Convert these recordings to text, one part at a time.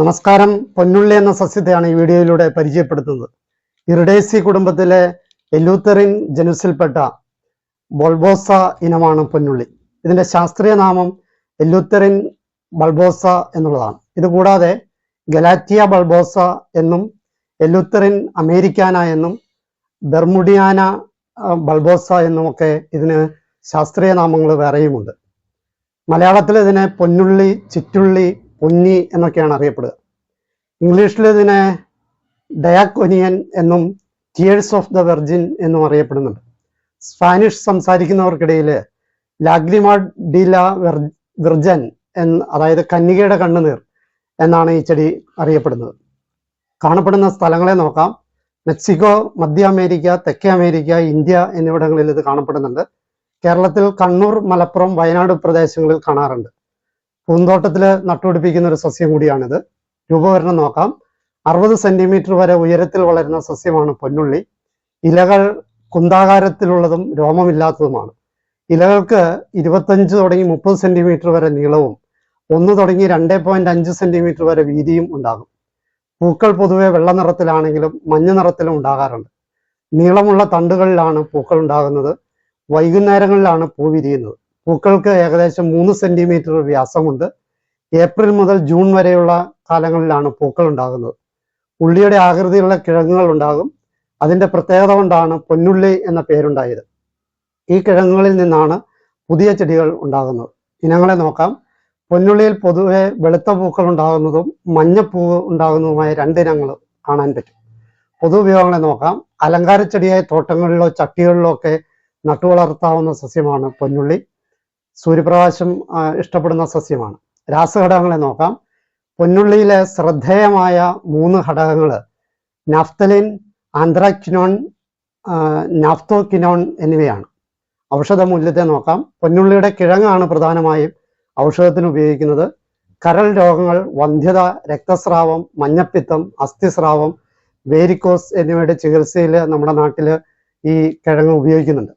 നമസ്കാരം. പൊന്നുള്ളി എന്ന സസ്യത്തെയാണ് ഈ വീഡിയോയിലൂടെ പരിചയപ്പെടുത്തുന്നത്. ഇറിഡേസി കുടുംബത്തിലെ എലൂത്തറിൻ ജനുസിൽപ്പെട്ട ബൾബോസ ഇനമാണ് പൊന്നുള്ളി. ഇതിന്റെ ശാസ്ത്രീയ നാമം എലൂത്തറിൻ ബൾബോസ എന്നുള്ളതാണ്. ഇതുകൂടാതെ ഗലാറ്റിയ ബൾബോസ എന്നും എലൂത്തറിൻ അമേരിക്കാന എന്നും ബെർമുഡിയാന ബൾബോസ എന്നുമൊക്കെ ഇതിന് ശാസ്ത്രീയ നാമങ്ങൾ വേറെയുമുണ്ട്. മലയാളത്തിൽ ഇതിനെ പൊന്നുള്ളി ചിറ്റുള്ളി പൊന്നി എന്നൊക്കെയാണ് അറിയപ്പെടുക. ഇംഗ്ലീഷിൽ ഇതിനെ ഡയാക്കോനിയൻ എന്നും ടിയേഴ്സ് ഓഫ് ദ വെർജിൻ എന്നും അറിയപ്പെടുന്നുണ്ട്. സ്പാനിഷ് സംസാരിക്കുന്നവർക്കിടയിൽ ലാഗ്രിമ ഡി ല വെർ- വിർജൻ എന്ന് അതായത് കന്യകയുടെ കണ്ണുനീർ എന്നാണ് ഈ ചെടി അറിയപ്പെടുന്നത്. കാണപ്പെടുന്ന സ്ഥലങ്ങളെ നോക്കാം. മെക്സിക്കോ മധ്യ അമേരിക്ക തെക്കേ അമേരിക്ക ഇന്ത്യ എന്നിവിടങ്ങളിൽ ഇത് കാണപ്പെടുന്നുണ്ട്. കേരളത്തിൽ കണ്ണൂർ മലപ്പുറം വയനാട് പ്രദേശങ്ങളിൽ കാണാറുണ്ട്. പൂന്തോട്ടത്തിൽ നട്ടുപിടിപ്പിക്കുന്ന ഒരു സസ്യം കൂടിയാണിത്. രൂപവരണം നോക്കാം. അറുപത് സെന്റിമീറ്റർ വരെ ഉയരത്തിൽ വളരുന്ന സസ്യമാണ് പൊന്നുള്ളി. ഇലകൾ കുന്താകാരത്തിലുള്ളതും രോമമില്ലാത്തതുമാണ്. ഇലകൾക്ക് ഇരുപത്തഞ്ച് തുടങ്ങി മുപ്പത് സെന്റിമീറ്റർ വരെ നീളവും ഒന്ന് തുടങ്ങി രണ്ട് പോയിന്റ് അഞ്ച് സെന്റിമീറ്റർ വരെ വീതിയും ഉണ്ടാകും. പൂക്കൾ പൊതുവെ വെള്ള നിറത്തിലാണെങ്കിലും മഞ്ഞ നിറത്തിലും ഉണ്ടാകാറുണ്ട്. നീളമുള്ള തണ്ടുകളിലാണ് പൂക്കൾ ഉണ്ടാകുന്നത്. വൈകുന്നേരങ്ങളിലാണ് പൂ വിരിയുന്നത്. പൂക്കൾക്ക് ഏകദേശം മൂന്ന് സെന്റിമീറ്റർ വ്യാസമുണ്ട്. ഏപ്രിൽ മുതൽ ജൂൺ വരെയുള്ള കാലങ്ങളിലാണ് പൂക്കൾ ഉണ്ടാകുന്നത് ഉള്ളിയുടെ ആകൃതിയുള്ള കിഴങ്ങുകൾ ഉണ്ടാകും. അതിന്റെ പ്രത്യേകത കൊണ്ടാണ് പൊന്നുള്ളി എന്ന പേരുണ്ടായത്. ഈ കിഴങ്ങുകളിൽ നിന്നാണ് പുതിയ ചെടികൾ ഉണ്ടാകുന്നത്. ഇനങ്ങളെ നോക്കാം. പൊന്നുള്ളിയിൽ പൊതുവെ വെളുത്ത പൂക്കൾ ഉണ്ടാകുന്നതും മഞ്ഞപ്പൂ ഉണ്ടാകുന്നതുമായ രണ്ടിനങ്ങൾ കാണാൻ പറ്റും. പൊതു ഉപയോഗങ്ങളെ നോക്കാം. അലങ്കാര ചെടിയായ തോട്ടങ്ങളിലോ ചട്ടികളിലോ ഒക്കെ നട്ടുവളർത്താവുന്ന സസ്യമാണ് പൊന്നുള്ളി. സൂര്യപ്രകാശം ഇഷ്ടപ്പെടുന്ന സസ്യമാണ്. രാസഘടകങ്ങളെ നോക്കാം. പൊന്നുള്ളിയിലെ ശ്രദ്ധേയമായ മൂന്ന് ഘടകങ്ങൾ നാഫ്തലിൻ ആന്ത്രാക്വിനോൺ നാഫ്തോക്കിനോൺ എന്നിവയാണ്. ഔഷധ മൂല്യത്തെ നോക്കാം. പൊന്നുള്ളിയുടെ കിഴങ്ങാണ് പ്രധാനമായും ഔഷധത്തിന് ഉപയോഗിക്കുന്നത്. കരൾ രോഗങ്ങൾ വന്ധ്യത രക്തസ്രാവം മഞ്ഞപ്പിത്തം അസ്ഥിസ്രാവം വേരിക്കോസ് എന്നിവയുടെ ചികിത്സയിൽ നമ്മുടെ നാട്ടിൽ ഈ കിഴങ്ങ് ഉപയോഗിക്കുന്നുണ്ട്.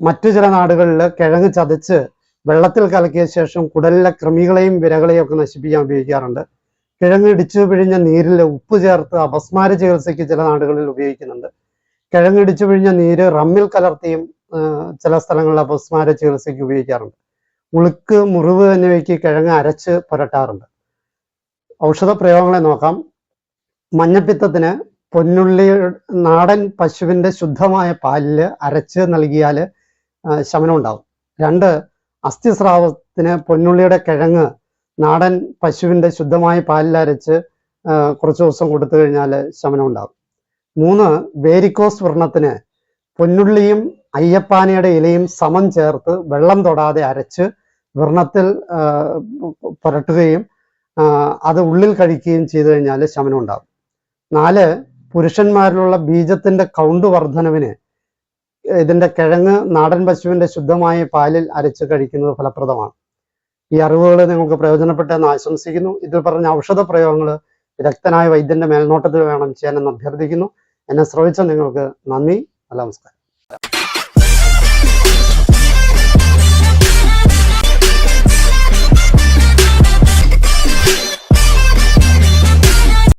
മറ്റു ചില നാടുകളിൽ കിഴങ്ങ് ചതച്ച് വെള്ളത്തിൽ കലക്കിയ ശേഷം കുടലിലെ കൃമികളെയും വിരകളെയും ഒക്കെ നശിപ്പിക്കാൻ ഉപയോഗിക്കാറുണ്ട്. കിഴങ്ങ് ഇടിച്ചു പിഴിഞ്ഞ നീരിൽ ഉപ്പ് ചേർത്ത് അപസ്മാര ചികിത്സയ്ക്ക് ചില നാടുകളിൽ ഉപയോഗിക്കുന്നുണ്ട്. കിഴങ്ങ് ഇടിച്ചു പിഴിഞ്ഞ നീര് റമ്മിൽ കലർത്തിയും ചില സ്ഥലങ്ങളിൽ അപസ്മാര ചികിത്സയ്ക്ക് ഉപയോഗിക്കാറുണ്ട്. ഉളുക്ക് മുറിവ് എന്നിവയ്ക്ക് കിഴങ്ങ് അരച്ച് പുരട്ടാറുണ്ട്. ഔഷധ പ്രയോഗങ്ങളെ നോക്കാം. മഞ്ഞപ്പിത്തത്തിന് പൊന്നുള്ളി നാടൻ പശുവിന്റെ ശുദ്ധമായ പാലിൽ അരച്ച് നൽകിയാൽ ശമനം ഉണ്ടാവും രണ്ട് അസ്ഥിസ്രാവത്തിന് പൊന്നുള്ളിയുടെ കിഴങ്ങ് നാടൻ പശുവിന്റെ ശുദ്ധമായ പാലിലരച്ച് കുറച്ച് ദിവസം കൊടുത്തു കഴിഞ്ഞാൽ ശമനം ഉണ്ടാകും. മൂന്ന് വേരിക്കോസ് വർണത്തിന് പൊന്നുള്ളിയും അയ്യപ്പാനയുടെ ഇലയും സമം ചേർത്ത് വെള്ളം തൊടാതെ അരച്ച് വ്രണത്തിൽ ആ, പുരട്ടുകയും അത് ഉള്ളിൽ കഴിക്കുകയും ചെയ്തു കഴിഞ്ഞാൽ ശമനം ഉണ്ടാകും. നാല് പുരുഷന്മാരിലുള്ള ബീജത്തിന്റെ കൗണ്ട് വർധനവിന് ഇതിന്റെ കിഴങ്ങ് നാടൻ പശുവിന്റെ ശുദ്ധമായ പാലിൽ അരച്ച് കഴിക്കുന്നത് ഫലപ്രദമാണ്. ഈ അറിവുകൾ നിങ്ങൾക്ക് പ്രയോജനപ്പെട്ടെന്ന് ആശംസിക്കുന്നു. ഇതിൽ പറഞ്ഞ ഔഷധ പ്രയോഗങ്ങൾ വിദഗ്ധനായ വൈദ്യന്റെ മേൽനോട്ടത്തിൽ വേണം ചെയ്യാനെന്ന് അഭ്യർത്ഥിക്കുന്നു. എന്നെ ശ്രവിച്ച നിങ്ങൾക്ക് നന്ദി. നമസ്കാരം.